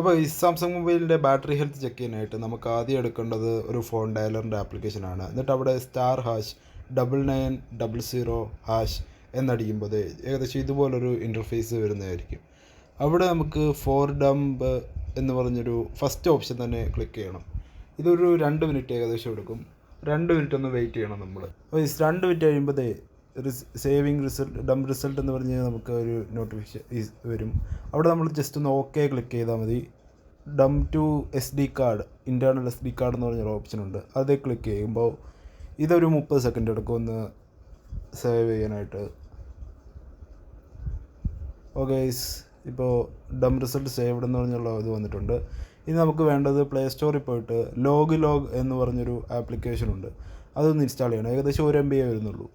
അപ്പോൾ ഈ സാംസങ് മൊബൈലിന്റെ ബാറ്ററി ഹെൽത്ത് ചെക്ക് ചെയ്യാനായിട്ട് നമുക്ക് ആദ്യം എടുക്കേണ്ടത് ഒരു ഫോൺ ഡയലറിന്റെ ആപ്ലിക്കേഷനാണ്. എന്നിട്ട് അവിടെ star hash double nine double zero hash എന്നടിക്കുമ്പോൾ ഏകദേശം ഇതുപോലൊരു ഇന്റർഫേസ് വരുന്നതായിരിക്കും. അവിടെ നമുക്ക് ഫോർ ഡംബ് എന്ന് പറഞ്ഞൊരു ഫസ്റ്റ് ഓപ്ഷൻ തന്നെ ക്ലിക്ക് ചെയ്യണം. ഇതൊരു രണ്ട് മിനിറ്റ് ഏകദേശം എടുക്കും. രണ്ട് മിനിറ്റ് ഒന്ന് വെയിറ്റ് ചെയ്യണം നമ്മൾ അപ്പോൾ രണ്ട് മിനിറ്റ് കഴിയുമ്പോഴത്തേ സേവിങ് റിസൾട്ട് ഡം റിസൾട്ട് എന്ന് പറഞ്ഞ് നമുക്ക് ഒരു നോട്ടിഫിക്കേഷൻ വരും. അവിടെ നമ്മൾ ജസ്റ്റ് ഒന്ന് ഓക്കെ ക്ലിക്ക് ചെയ്താൽ മതി. Dump to S D card internal S D card എന്ന് പറഞ്ഞൊരു ഓപ്ഷൻ ഉണ്ട്. അത് ക്ലിക്ക് ചെയ്യുമ്പോൾ ഇതൊരു മുപ്പത് സെക്കൻഡ് എടുക്കും ഒന്ന് സേവ് ചെയ്യാനായിട്ട്. ഓക്കെ ഇപ്പോൾ ഡം റിസൾട്ട് സേവ്ഡ് എന്ന് പറഞ്ഞുള്ള ഇത് വന്നിട്ടുണ്ട്. ഇനി നമുക്ക് വേണ്ടത് പ്ലേ സ്റ്റോറിൽ പോയിട്ട് ലോഗ് ലോഗ് എന്ന് പറഞ്ഞൊരു ആപ്ലിക്കേഷൻ ഉണ്ട്. അതൊന്ന് ഇൻസ്റ്റാൾ ചെയ്യണം. ഏകദേശം ഒരു എം ബി വരുന്നുള്ളൂ.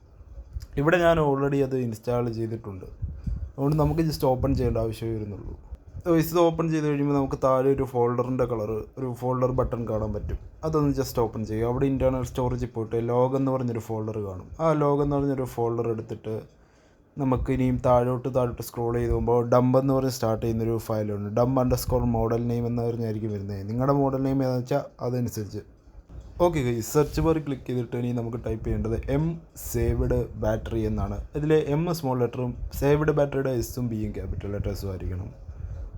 ഇവിടെ ഞാൻ ഓൾറെഡി അത് ഇൻസ്റ്റാൾ ചെയ്തിട്ടുണ്ട്. അതുകൊണ്ട് നമുക്ക് ജസ്റ്റ് ഓപ്പൺ ചെയ്യേണ്ട ആവശ്യമേ വരുന്നുള്ളൂ. ഇത് ഓപ്പൺ ചെയ്ത് കഴിയുമ്പോൾ നമുക്ക് താഴെ ഒരു ഫോൾഡറിന്റെ കളർ ഒരു ഫോൾഡർ ബട്ടൺ കാണാൻ പറ്റും. അതൊന്ന് ജസ്റ്റ് ഓപ്പൺ ചെയ്യുക. അവിടെ ഇന്റേർണൽ സ്റ്റോറേജിൽ പോയിട്ട് ലോഗ് എന്ന് പറഞ്ഞൊരു ഫോൾഡർ കാണും. ആ ലോഗ് എന്ന് പറഞ്ഞൊരു ഫോൾഡർ എടുത്തിട്ട് നമുക്ക് ഇനിയും താഴോട്ട് താഴോട്ട് സ്ക്രോൾ ചെയ്ത് പോകുമ്പോൾ ഡംബ് എന്ന് പറഞ്ഞ് സ്റ്റാർട്ട് ചെയ്യുന്നൊരു ഫയലുണ്ട് dump underscore model name എന്ന് പറഞ്ഞായിരിക്കും വരുന്നത്. നിങ്ങളുടെ മോഡൽ നെയിം ഏതാണെന്ന് വെച്ചാൽ അതനുസരിച്ച് ഓക്കെ കൈ സെർച്ച് ബാർ ക്ലിക്ക് ചെയ്തിട്ട് ഇനി നമുക്ക് ടൈപ്പ് ചെയ്യേണ്ടത് എം സേവ്ഡ് ബാറ്ററി എന്നാണ്. ഇതിൽ എം സ്മോൾ ലെറ്ററും സേവ്ഡ് ബാറ്ററിയുടെ എസും ബിയും ക്യാപിറ്റൽ ലെറ്റേഴ്സും ആയിരിക്കണം.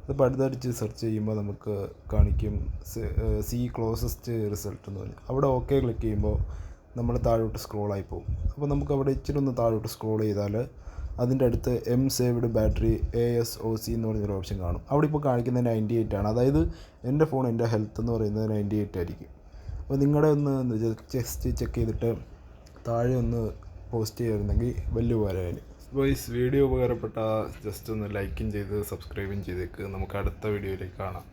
അത് അടുത്തടിച്ച് സെർച്ച് ചെയ്യുമ്പോൾ നമുക്ക് കാണിക്കും സി ക്ലോസസ്റ്റ് റിസൾട്ട് എന്ന് പറഞ്ഞാൽ അവിടെ ഓക്കെ ക്ലിക്ക് ചെയ്യുമ്പോൾ നമ്മൾ താഴോട്ട് സ്ക്രോൾ ആയി പോകും. അപ്പോൾ നമുക്ക് അവിടെ ഇച്ചിരി ഒന്ന് താഴോട്ട് സ്ക്രോൾ ചെയ്താൽ അതിന്റെ അടുത്ത് M saved battery A S O C എന്ന് പറഞ്ഞൊരു ഓപ്ഷൻ കാണും. അവിടെ ഇപ്പോൾ കാണിക്കുന്നത് നയന്റി എയ്റ്റ് ആണ്. അതായത് എന്റെ ഫോൺ എന്റെ ഹെൽത്ത് എന്ന് പറയുന്നത് നയന്റി എയ്റ്റ് ആയിരിക്കും. അപ്പോൾ നിങ്ങളുടെ ഒന്ന് ജസ്റ്റ് ചെക്ക് ചെയ്തിട്ട് താഴെ ഒന്ന് പോസ്റ്റ് ചെയ്യുന്നെങ്കിൽ വലിയ ഉപകാരമായി വോയിസ് വീഡിയോ ഉപകാരപ്പെട്ട ജസ്റ്റ് ഒന്ന് ലൈക്കും ചെയ്ത് സബ്സ്ക്രൈബും ചെയ്തേക്ക്. നമുക്ക് അടുത്ത വീഡിയോയിലേക്ക് കാണാം.